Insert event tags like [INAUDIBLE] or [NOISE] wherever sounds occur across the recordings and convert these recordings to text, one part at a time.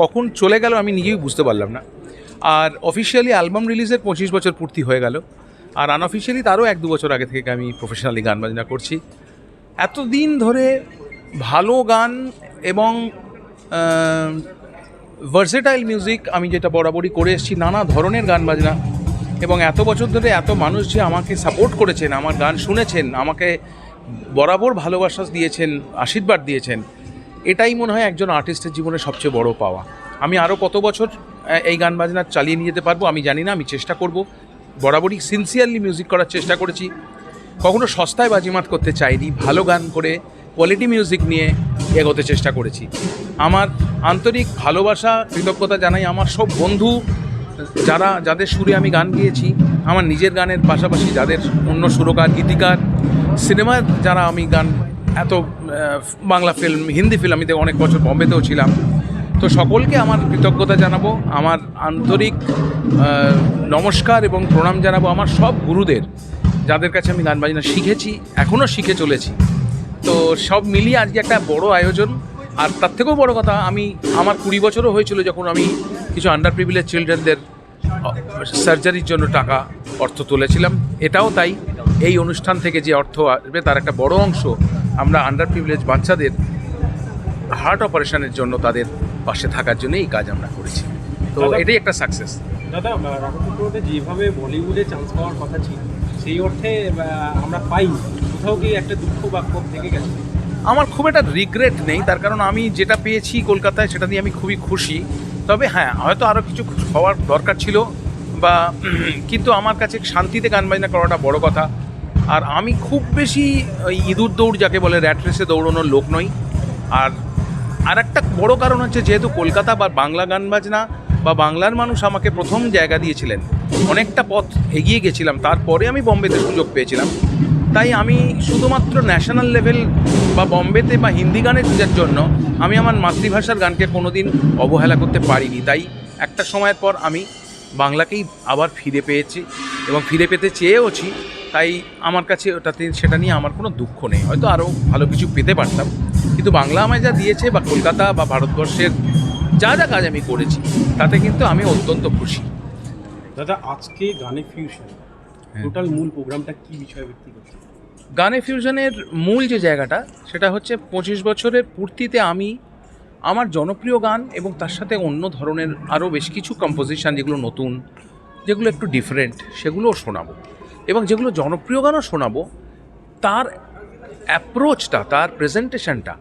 কখন চলে গেল আমি নিজেই বুঝতে পারলাম না। আর অফিসিয়ালি অ্যালবাম রিলিজের পঁচিশ বছর পূর্তি হয়ে গেল। আর আনঅফিসিয়ালি তারও এক দু বছর আগে থেকে আমি প্রফেশনালি গান বাজনা করছি। এতদিন ধরে ভালো গান এবং ভার্সেটাইল মিউজিক আমি যেটা বরাবরই করে এসেছি, নানা ধরনের গান বাজনা। এবং এত বছর ধরে এত মানুষ যে আমাকে সাপোর্ট করেছেন, আমার গান শুনেছেন, আমাকে বরাবর ভালোবাসা দিয়েছেন, আশীর্বাদ দিয়েছেন এটাই মনে হয় একজন আর্টিস্টের জীবনে সবচেয়ে বড় পাওয়া। আমি আরও কত বছর এই গান বাজনা চালিয়ে নিয়ে যেতে পারব আমি জানি না, আমি চেষ্টা করব। বরাবরই সিনসিয়ারলি মিউজিক করার চেষ্টা করেছি। কখনো সস্তায় বাজিমাত করতে চাইনি, ভালো গান করে কোয়ালিটি মিউজিক নিয়ে এগোতে চেষ্টা করেছি। আমার আন্তরিক ভালোবাসা, কৃতজ্ঞতা জানাই আমার সব বন্ধু, যারা, যাদের সুরে আমি গান গিয়েছি, আমার নিজের গানের পাশাপাশি যাদের অন্য সুরকার, গীতিকার, সিনেমার যারা আমি গান এত বাংলা ফিল্ম হিন্দি ফিল্ম আমি অনেক বছর বম্বেতেও ছিলাম। তো সকলকে আমার কৃতজ্ঞতা জানাব, আমার আন্তরিক নমস্কার এবং প্রণাম জানাব আমার সব গুরুদের, যাদের কাছে আমি গান বাজনা শিখেছি এখনও শিখে চলেছি। তো সব মিলিয়ে আজকে একটা বড় আয়োজন, আর তার থেকেও বড় কথা, আমি, আমার কুড়ি বছরও হয়েছিল যখন আমি কিছু আন্ডার প্রিভিলেজ চিলড্রেনদের সার্জারির জন্য টাকা, অর্থ তুলেছিলাম। এটাও তাই, এই অনুষ্ঠান থেকে যে অর্থ আসবে, তার একটা বড় অংশ আমরা আন্ডার প্রিভিলেজ বাচ্চাদের হার্ট অপারেশনের জন্য তাদের পাশে থাকার জন্য এই কাজ আমরা করেছি। তো এটাই একটা সাকসেস দাদা যেভাবে বলিউডে চান্স পাওয়ার কথা ছিল সেই অর্থে আমরা পাইনি কোথাও কি একটা দুঃখ বা ক্ষোভ থেকে গেছে? আমার খুব একটা রিগ্রেট নেই তার কারণ আমি যেটা পেয়েছি কলকাতায় সেটা নিয়ে আমি খুবই খুশি। তবে হ্যাঁ হয়তো আরও কিছু হওয়ার দরকার ছিল বা [CLEARS THROAT] কিন্তু আমার কাছে শান্তিতে গান বাজনা করাটা বড় কথা। আর আমি খুব বেশি ইঁদুর দৌড় যাকে বলে র্যাট রেসে দৌড়ানোর লোক নই। আর আর একটা বড় কারণ হচ্ছে যেহেতু কলকাতা বা বাংলা গান বাজনা বা বাংলার মানুষ আমাকে প্রথম জায়গা দিয়েছিলেন, অনেকটা পথ এগিয়ে গেছিলাম, তারপরে আমি বম্বেতে সুযোগ পেয়েছিলাম। তাই আমি শুধুমাত্র ন্যাশনাল লেভেল বা বম্বেতে বা হিন্দি গানের খোঁজার জন্য আমি আমার মাতৃভাষার গানকে কোনোদিন অবহেলা করতে পারিনি। তাই একটা সময়ের পর আমি বাংলাকেই আবার ফিরে পেয়েছি এবং ফিরে পেতে চেয়েওছি তাই আমার কাছে ওটাতে সেটা নিয়ে আমার কোনো দুঃখ নেই। হয়তো আরও ভালো কিছু পেতে পারতাম। কিন্তু বাংলা আমায় যা দিয়েছে বা কলকাতা বা ভারতবর্ষের যা যা কাজ আমি করেছি তাতে কিন্তু আমি অত্যন্ত খুশি। দাদা আজকে গানে ফিউশন হ্যাঁ। টোটাল মূল প্রোগ্রামটা কি বিষয়ে ভিত্তি করছে গানে ফিউশনের মূল যে জায়গাটা সেটা হচ্ছে পঁচিশ বছরের পূর্তিতে আমি আমার জনপ্রিয় গান এবং তার সাথে অন্য ধরনের আরও বেশ কিছু কম্পোজিশান যেগুলো নতুন, যেগুলো একটু ডিফারেন্ট সেগুলোও শোনাবো। এবং যেগুলো জনপ্রিয় গানও শোনাবো, তার অ্যাপ্রোচটা তার প্রেজেন্টেশনটা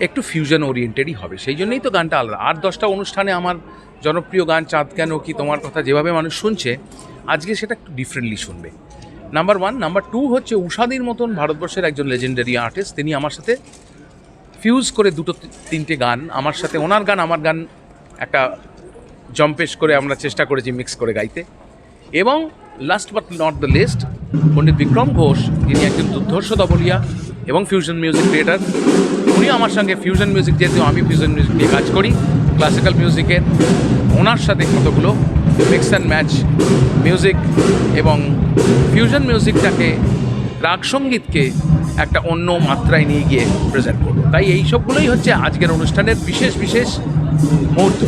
একটু ফিউশন ওরিয়েন্টেডই হবে। সেই জন্যই তো গানটা আলাদা। আট দশটা অনুষ্ঠানে আমার জনপ্রিয় গান, চাঁদ কেন কি তোমার কথা যেভাবে মানুষ শুনছে, আজকে সেটা একটু ডিফারেন্টলি শুনবে। নাম্বার ওয়ান নাম্বার টু হচ্ছে উষাদির মতন ভারতবর্ষের একজন লেজেন্ডারি আর্টিস্ট তিনি আমার সাথে ফিউজ করে দুটো তিনটে গান। আমার সাথে ওনার গান, আমার গান একটা জম্পেশ করে আমরা চেষ্টা করেছি মিক্স করে গাইতে। এবং last but not the least Pandit Bikram Ghosh, যিনি একজন দুর্ধর্ষ দবলিয়া এবং ফিউশন মিউজিক ক্রিয়েটার উনি আমার সঙ্গে ফিউশন মিউজিক যেহেতু আমি ফিউশন মিউজিক নিয়ে কাজ করি ক্লাসিক্যাল মিউজিকের ওনার সাথে কতগুলো মিক্স অ্যান্ড ম্যাচ মিউজিক এবং ফিউশন মিউজিকটাকে রাগ সঙ্গীতকে একটা অন্য মাত্রায় নিয়ে গিয়ে প্রেজেন্ট করব। তাই এই সবগুলোই হচ্ছে আজকের অনুষ্ঠানের বিশেষ বিশেষ মুহূর্ত।